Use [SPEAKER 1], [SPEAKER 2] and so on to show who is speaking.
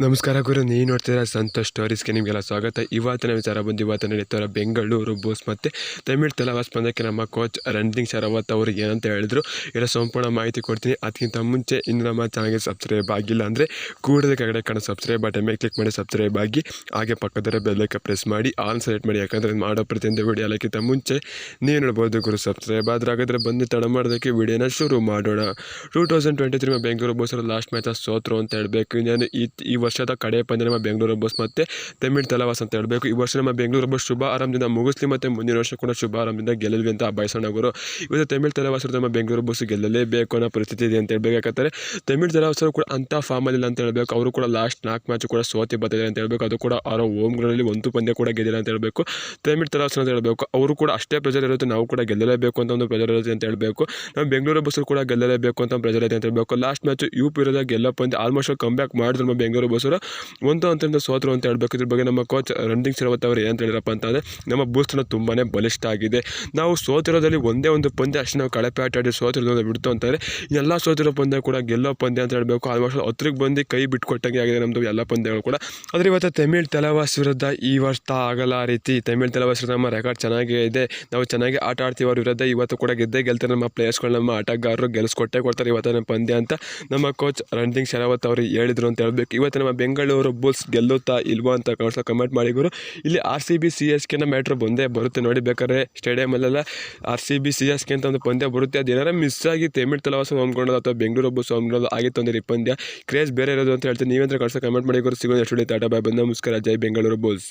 [SPEAKER 1] ನಮಸ್ಕಾರ ಗುರು ನೀವು ನೋಡ್ತಿದ್ದೀರಾ ಸಂತೋಷ್ ಸ್ಟೋರೀಸ್ಗೆ ನಿಮಗೆಲ್ಲ ಸ್ವಾಗತ. ಇವತ್ತಿನ ವಿಚಾರ ಬಂದು ಇವತ್ತು ನಡೀತಾರೆ ಬೆಂಗಳೂರು ಬೋಸ್ ಮತ್ತು ತಮಿಳ್ ತಲವಾಸ್ ಪಂದ್ಯಕ್ಕೆ ನಮ್ಮ ಕೋಚ್ ರಣದಿಂಗ್ ಶರಾವತ್ ಅವರು ಏನಂತ ಹೇಳಿದ್ರು. ಎಲ್ಲ ಸಂಪೂರ್ಣ ಮಾಹಿತಿ ಕೊಡ್ತೀನಿ. ಅದಕ್ಕಿಂತ ಮುಂಚೆ ಇನ್ನು ನಮ್ಮ ಚಾನಲ್ಗೆ ಸಬ್ಸ್ಕ್ರೈಬ್ ಆಗಿಲ್ಲ ಅಂದರೆ ಕೂಡದ ಕಡೆ ಕಾಣೋ ಸಬ್ಸ್ಕ್ರೈಬ್ ಬಟನ್ ಮೇಲೆ ಕ್ಲಿಕ್ ಮಾಡಿ ಸಬ್ಸ್ಕ್ರೈಬ್ ಆಗಿ, ಹಾಗೆ ಪಕ್ಕದರೆ ಬೆಲ್ಲಕ್ಕೆ ಪ್ರೆಸ್ ಮಾಡಿ ಆಲ್ ಸೆಲೆಕ್ಟ್ ಮಾಡಿ. ಯಾಕಂದರೆ ಮಾಡೋ ಪ್ರತಿಯೊಂದು ವಿಡಿಯೋ ಎಲ್ಲಕ್ಕಿಂತ ಮುಂಚೆ ನೀವು ನೋಡ್ಬೋದು ಗುರು ಸಬ್ಸ್ಕ್ರೈಬ್ ಆದರೆ ಹಾಗಾದರೆ ಬಂದು ತಡ ಮಾಡೋದಕ್ಕೆ ವಿಡಿಯೋನ ಶುರು ಮಾಡೋಣ. Two thousand twenty three Bengaluru ಬೋಸರು last match ಸೋತ್ರು ಅಂತ ಹೇಳಬೇಕು. ಈ ಈ ವರ್ಷದ ಕಡೆ ಪಂದ್ಯ ನಮ್ಮ ಬೆಂಗಳೂರು ಬಸ್ ಮತ್ತು ತಮಿಳ್ ತಲವಾಸ್ ಅಂತ ಹೇಳಬೇಕು. ಈ ವರ್ಷ ನಮ್ಮ ಬೆಂಗಳೂರು ಬಸ್ ಶುಭ ಆರಂಭದಿಂದ ಮುಗಿಸ್ಲಿ ಮತ್ತು ಮುಂದಿನ ವರ್ಷ ಕೂಡ ಶುಭ ಆರಂಭದಿಂದ ಗೆಲ್ಲಲಿ ಅಂತ ಬಯಸೋಣ ಅವರು ಇವತ್ತು ತಮಿಳ್ ತಲವಾಸರು ನಮ್ಮ ಬೆಂಗಳೂರು ಬಸ್ ಗೆಲ್ಲಲೇಬೇಕು ಅನ್ನೋ ಪರಿಸ್ಥಿತಿ ಇದೆ ಅಂತ ಹೇಳ್ಬೇಕು. ಯಾಕಂದರೆ ತಮಿಳ್ ತಲವಾಸರು ಕೂಡ ಅಂಥ ಫಾರ್ಮಲ್ಲಿಲ್ಲ ಅಂತ ಹೇಳಬೇಕು. ಅವರು ಕೂಡ ಲಾಸ್ಟ್ ನಾಲ್ಕು ಮ್ಯಾಚ್ ಕೂಡ ಸೋತಿ ಬರ್ತಿದ್ದಾರೆ ಅಂತ ಹೇಳಬೇಕು. ಅದು ಕೂಡ ಅವರ ಓಮ್ಗಳಲ್ಲಿ ಒಂದು ಪಂದ್ಯ ಕೂಡ ಗೆದ್ದಿಲ್ಲ ಅಂತ ಹೇಳಬೇಕು. ತಮಿಳ್ ತಲವಾಸರು ಅಂತ ಹೇಳಬೇಕು. ಅವರು ಕೂಡ ಅಷ್ಟೇ ಪ್ರೆಜರ್ ಇರುತ್ತೆ. ನಾವು ಕೂಡ ಗೆಲ್ಲಲೇಬೇಕು ಅಂತ ಒಂದು ಪ್ರೆಜರ್ ಇರುತ್ತೆ ಅಂತ ಹೇಳಬೇಕು. ನಮ್ಮ ಬೆಂಗಳೂರು ಬಸ್ಸು ಕೂಡ ಗೆಲ್ಲಲೇಬೇಕು ಅಂತ ಪ್ರೆಜರ್ ಇದೆ ಅಂತ ಹೇಳಬೇಕು. ಲಾಸ್ಟ್ ಮ್ಯಾಚ್ ಯು ಪಿ ಇರೋದಾಗ ಗೆಲ್ಲ ಪಂದ್ಯ ಆಲ್ಮೋಸ್ಟ್ ಕಮ್ ಬ್ಯಾಕ್ ಮಾಡಿದ್ರು ನಮ್ಮ ಬೆಂಗಳೂರು ಬಸ್ಸರು ಒಂದು ಅಂತ ಸೋತರು ಅಂತ ಹೇಳ್ಬೇಕು. ಇದ್ರ ಬಗ್ಗೆ ನಮ್ಮ ಕೋಚ್ ರಣದಿಂಗ್ ಶರವತ್ ಅವರು ಏನಂತ ಹೇಳಿರಪ್ಪ ಅಂತಂದರೆ, ನಮ್ಮ ಬೂಸ್ಟ್ನ ತುಂಬಾ ಬಲಿಷ್ಠ ಆಗಿದೆ. ನಾವು ಸೋತಿರೋದ್ರಲ್ಲಿ ಒಂದೇ ಒಂದು ಪಂದ್ಯ ಅಷ್ಟು ನಾವು ಕಳಪೆ ಆಟ ಆಡಿ ಸೋತಿರೋದು ಬಿಡ್ತು ಅಂತಂದರೆ, ಎಲ್ಲ ಸೋತಿರೋ ಪಂದ್ಯ ಕೂಡ ಗೆಲ್ಲೋ ಪಂದ್ಯ ಅಂತ ಹೇಳಬೇಕು. ಆಲ್ಮೋಸ್ಟ್ ಹತ್ತಿರಕ್ಕೆ ಬಂದು ಕೈ ಬಿಟ್ಕೊಟ್ಟಂಗೆ ಆಗಿದೆ ನಮ್ಮದು ಎಲ್ಲ ಪಂದ್ಯಗಳು ಕೂಡ. ಆದರೆ ಇವತ್ತು ತಮಿಳ್ ತಲವಾಸ್ ವಿರುದ್ಧ ಈ ವರ್ಷ ಆಗಲ್ಲ ಆ ರೀತಿ. ತಮಿಳ್ ತಲವಾಸ್ ವಿರುದ್ಧ ನಮ್ಮ ರೆಕಾರ್ಡ್ ಚೆನ್ನಾಗೇ ಇದೆ. ನಾವು ಚೆನ್ನಾಗಿ ಆಟ ಆಡ್ತೀವಿ ಅವ್ರ ವಿರುದ್ಧ. ಇವತ್ತು ಕೂಡ ಗೆದ್ದೇ ಗೆಲ್ತಾರೆ ನಮ್ಮ ಪ್ಲೇಯರ್ಸ್ಗಳು ನಮ್ಮ ಆಟಗಾರರು ಗೆಲ್ಸ್ಕೊಟ್ಟೆ ಕೊಡ್ತಾರೆ ಇವತ್ತಿನ ಪಂದ್ಯ ಅಂತ ನಮ್ಮ ಕೋಚ್ ರಣದಿಂಗ್ ಶರಾವತ್ ಅವರು ಹೇಳಿದರು ಅಂತ ಹೇಳಬೇಕು. ಇವತ್ತು ನಮ್ಮ ಬೆಂಗಳೂರು ಬುಲ್ಸ್ ಗೆಲ್ಲುತ್ತಾ ಇಲ್ವಾ ಅಂತ ಕಳ್ಸೋ ಕಮೆಂಟ್ ಮಾಡಿ ಗುರು. ಇಲ್ಲಿ R C B C S ಕೆನ matter ಬಂದೇ ಬರುತ್ತೆ. ನೋಡಿ ಬೇಕಾದ್ರೆ ಸ್ಟೇಡಿಯಮಲ್ಲೆಲ್ಲ R C B C S K ಅಂತ ಒಂದು ಪಂದ್ಯ ಬರುತ್ತೆ. ಅದು ಏನಾರ ಮಿಸ್ ಆಗಿ ತೇಮಿಟ್ ತಲವಾಸ ಹೊಮ್ಕೊಳ್ಳೋದು ಅಥವಾ ಬೆಂಗಳೂರು ಬುಲ್ಸ್ ಹೊಮ್ಕೊಳ್ಳೋದು ಆಗಿತ್ತು ಅಂದರೆ ಈ ಪಂದ್ಯ. ಕ್ರೇಜ್ ಬೇರೆ ಇರೋದು ಅಂತ ಹೇಳ್ತೀನಿ. ನೀವೇಂದ್ರೆ ಕಳ್ಸೋ ಕಮೆಂಟ್ ಮಾಡಿ ಗುರು. ಸಿಗೋದು ಎಷ್ಟು ಟಾಟಾ ಬಾಯ್ ಬಂದ ನಮಸ್ಕಾರ. ಜೈ ಬೆಂಗಳೂರು ಬೋಲ್ಸ್.